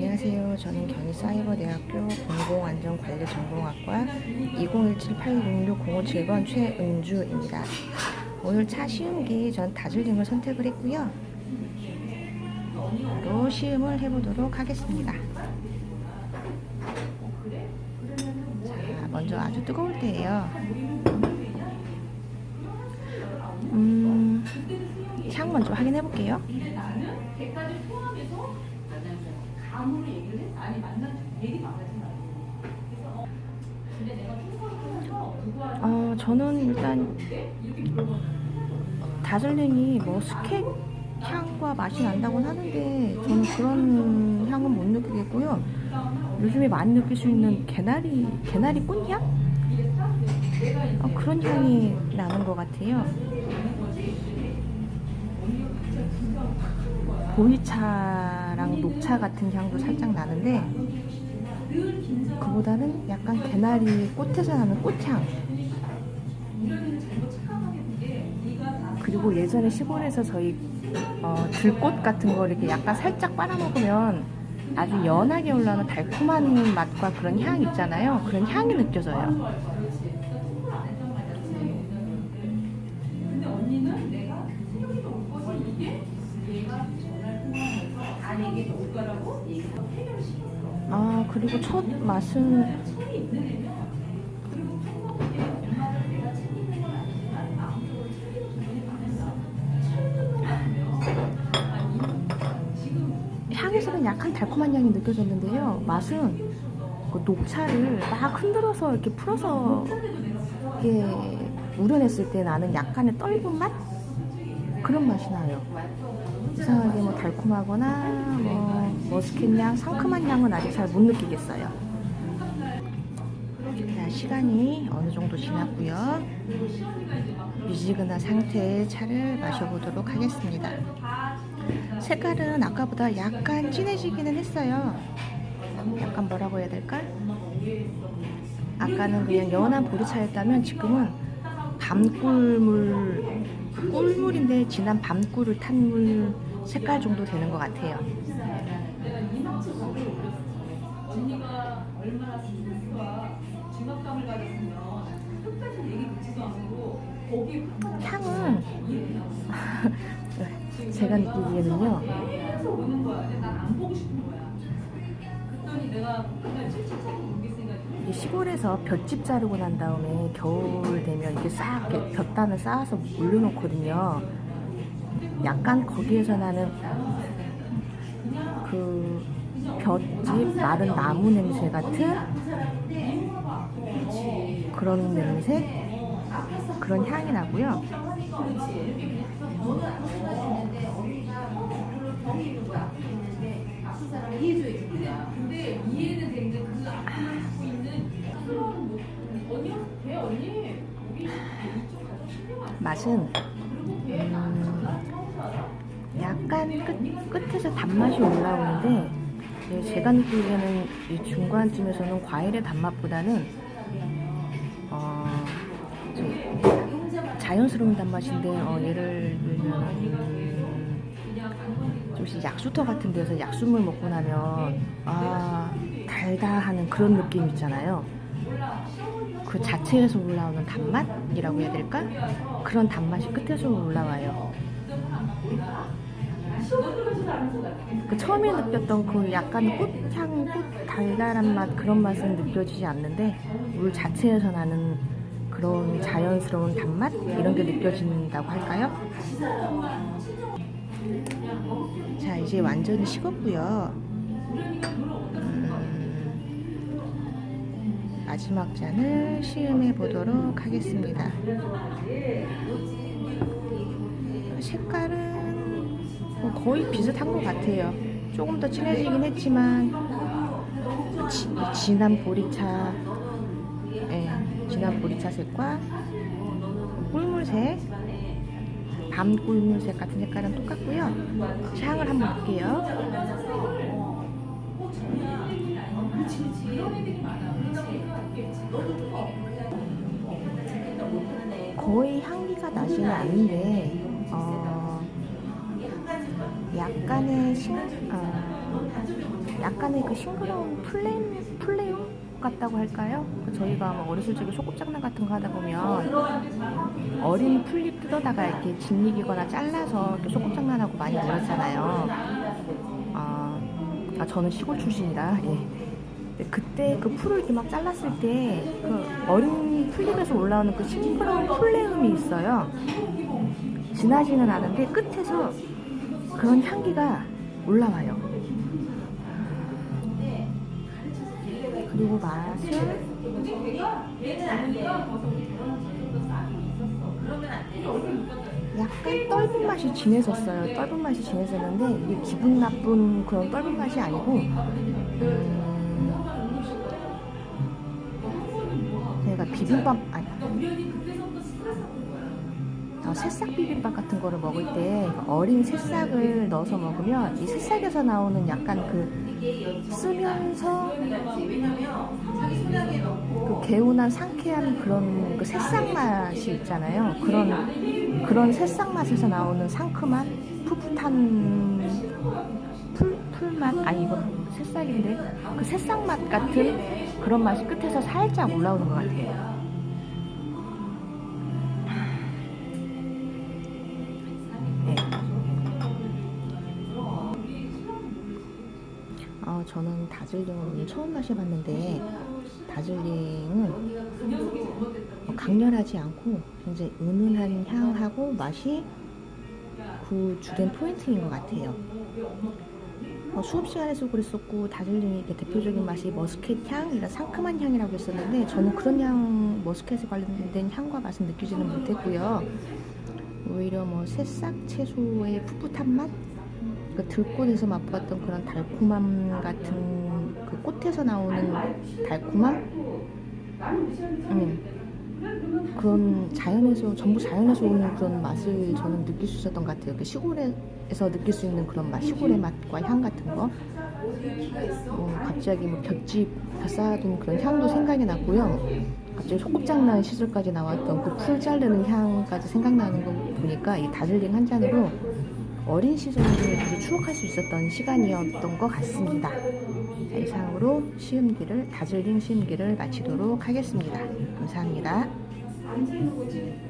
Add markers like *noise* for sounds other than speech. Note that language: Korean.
안녕하세요. 저는 경희사이버대학교 공공안전관리전공학과 2017-866-057번 최은주입니다. 오늘 차 시음기 전 다즐링을 선택을 했고요. 바로 시음을 해보도록 하겠습니다. 자, 먼저 아주 뜨거울 때예요. 음, 향 먼저 확인해 볼게요. 어, 저는 일단 다즐링이 뭐 스캣 향과 맛이 난다고 하는데 저는 그런 향은 못 느끼겠고요. 요즘에 많이 느낄 수 있는 개나리 개나리 꽃향? 어, 그런 향이 나는 것 같아요. 보이차랑 녹차 같은 향도 살짝 나는데 그보다는 약간 개나리 꽃에서 나는 꽃향. 그리고 예전에 시골에서 저희 어, 들꽃 같은 거 이렇게 약간 살짝 빨아먹으면 아주 연하게 올라오는 달콤한 맛과 그런 향 있잖아요. 그런 향이 느껴져요 그리고 첫 맛은 향에서는 약간 달콤한 향이 느껴졌는데요. 맛은 그 녹차를 막 흔들어서 이렇게 풀어서 이게 우려냈을 때 나는 약간의 떫은 맛? 그런 맛이 나요. 이상하게 뭐 달콤하거나 뭐 머스켓 향, 상큼한 향은 아직 잘 못 느끼겠어요. 자, 시간이 어느 정도 지났고요. 미지근한 상태의 차를 마셔보도록 하겠습니다. 색깔은 아까보다 약간 진해지기는 했어요. 약간 뭐라고 해야 될까? 아까는 그냥 연한 보리차였다면 지금은 밤꿀물, 꿀물인데 진한 밤꿀을 탄 물 색깔 정도 되는 것 같아요. 향은 *laughs* 제가 느끼기에는요. 내가 그날 이게 시골에서 볏짚 자르고 난 다음에 겨울 되면 이렇게 싹 볕단을 쌓아서 올려놓거든요. 약간 거기에서 나는 그 볏짚 마른 나무 냄새 같은 그런 냄새 그런 향이 나고요. 이해는 되는데 그 앞에 갖고 있는 맛은 음, 약간 끝, 끝에서 단맛이 올라오는데 예, 제가 느끼기에는 이 중간쯤에서는 과일의 단맛보다는 어, 좀 자연스러운 단맛인데 어, 예를 들면 음, 좀씩 약수터 같은 데서 약수물 먹고 나면 아 달다 하는 그런 느낌 있잖아요. 그 자체에서 올라오는 단맛이라고 해야 될까? 그런 단맛이 끝에서 올라와요. 그 처음에 느꼈던 그 약간 꽃향, 꽃 달달한 맛 그런 맛은 느껴지지 않는데 물 자체에서 나는 그런 자연스러운 단맛 이런 게 느껴진다고 할까요? 자 이제 완전히 식었고요. 음, 마지막 잔을 시음해 보도록 하겠습니다. 색깔은 뭐 거의 비슷한 것 같아요. 조금 더 진해지긴 했지만 지, 진한 보리차, 예, 진한 보리차 색과 꿀물색, 밤 꿀물색 같은 색깔은 똑같고요. 향을 한번 볼게요. 거의 향기가 나지는 않는데 어, 약간의 신, 어, 약간의 그 싱그러운 플레임 플레임 같다고 할까요? 그 저희가 뭐 어렸을 적에 소꿉장난 같은 거 하다 보면 어린 풀잎 뜯어다가 이렇게 짓이기거나 잘라서 이렇게 소꿉장난하고 많이 놀았잖아요. 아, 아, 저는 시골 출신이라 예. 근데 그때 그 풀을 이렇게 막 잘랐을 때 그 어린 풀잎에서 올라오는 그 싱그러운 플레음이 있어요. 진하지는 않은데 끝에서 그런 향기가 올라와요. 그리고 맛은 약간 떫은 맛이 진해졌어요. 떫은 맛이 진해졌는데 이게 기분 나쁜 그런 떫은 맛이 아니고 음, 제가 비빔밥 아니 어, 새싹 비빔밥 같은 거를 먹을 때 어린 새싹을 넣어서 먹으면 이 새싹에서 나오는 약간 그 쓰면서 그 개운한 상쾌한 그런 그 새싹 맛이 있잖아요. 그런 그런 새싹 맛에서 나오는 상큼한 풋풋한 풀 풀맛 아니 이건 새싹인데 그 새싹 맛 같은 그런 맛이 끝에서 살짝 올라오는 것 같아요. 네. 어, 저는 다즐링을 처음 마셔봤는데 다즐링은 어, 강렬하지 않고 굉장히 은은한 향하고 맛이 그 주된 포인트인 것 같아요. 어, 수업 시간에서 그랬었고 이렇게 대표적인 맛이 머스켓 향, 이런 상큼한 향이라고 했었는데 저는 그런 향, 머스켓에 관련된 향과 맛은 느끼지는 못했고요. 오히려 뭐 새싹 채소의 풋풋한 맛, 그 들꽃에서 맛보았던 그런 달콤함 같은 그 꽃에서 나오는 달콤함, 음. 그런 자연에서 전부 자연에서 오는 그런 맛을 저는 느낄 수 있었던 것 같아요. 그 시골에서 느낄 수 있는 그런 맛, 시골의 맛과 향 같은 거. 어, 갑자기 뭐 볏짚 쌓아둔 그런 향도 생각이 났고요. 갑자기 소꿉장난 시절까지 나왔던 그 풀 자르는 향까지 생각나는 거 보니까 이 다즐링 한 잔으로 어린 시절을 다시 추억할 수 있었던 시간이었던 것 같습니다. 자, 이상으로 시음기를 다즐링 시음기를 마치도록 하겠습니다. 감사합니다. 咱们再录个。